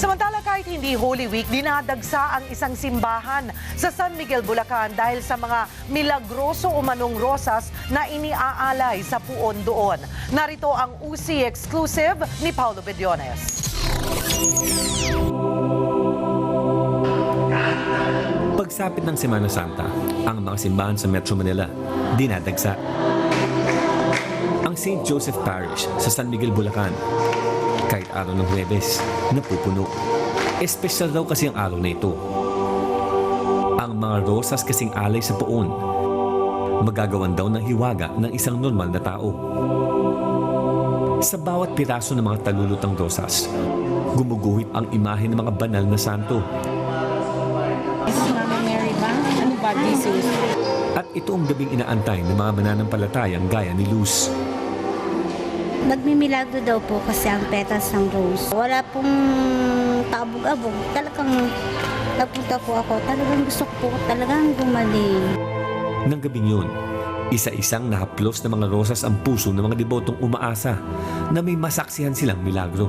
Samantala kahit hindi Holy Week, dinadagsa ang isang simbahan sa San Miguel, Bulacan dahil sa mga milagroso umanong rosas na iniaalay sa puon doon. Narito ang UC exclusive ni Paulo Bediones. Pagsapit ng Semana Santa, ang mga simbahan sa Metro Manila dinadagsa. Ang St. Joseph Parish sa San Miguel, Bulacan, kahit araw ng Huwebes, napupuno. Espesyal daw kasi ang araw na ito. Ang mga rosas kasing alay sa poon, magagawan daw ng hiwaga ng isang normal na tao. Sa bawat piraso ng mga talulutang rosas, gumuguhit ang imahe ng mga banal na santo? At ito ang gabing inaantay ng mga mananampalatayang gaya ni Luz. Nagmimilagro daw po kasi ang petals ng rose. Wala pong kaabog-abog. Talagang nagpunta po ako. Talagang gusto po talagang gumaling. Nang gabing yun, isa-isang nahaplos ng mga rosas ang puso ng mga debotong umaasa na may masaksihan silang milagro.